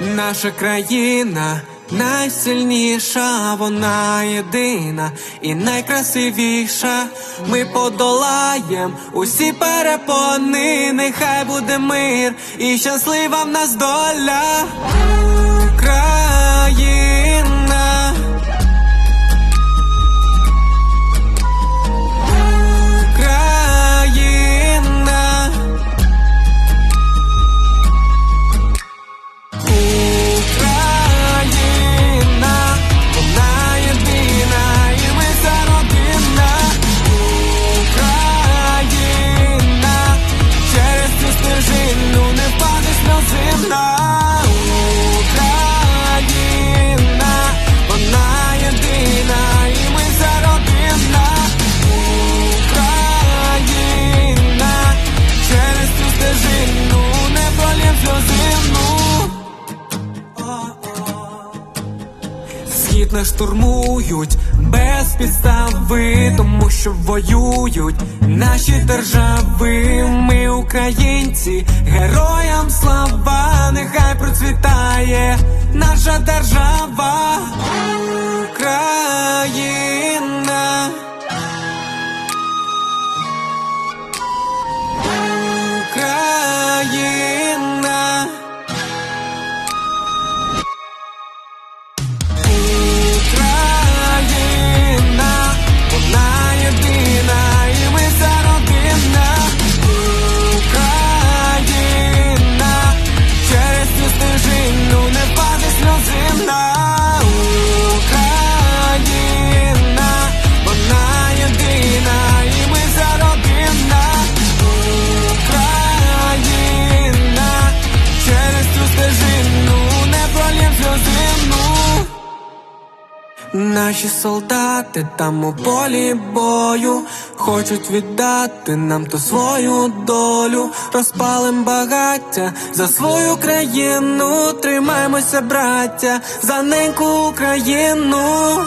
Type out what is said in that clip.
Наша країна найсильніша, вона єдина і найкрасивіша. Ми подолаєм усі перепони, нехай буде мир і щаслива в нас доля. Схід не штурмують без підстави, тому що воюють наші держави. Ми українці, героям слава, нехай процвітає наша держава. Наші солдати там у полі бою хочуть віддати нам ту свою долю. Розпалим багаття за свою країну. Тримаймося, браття, за неньку Україну.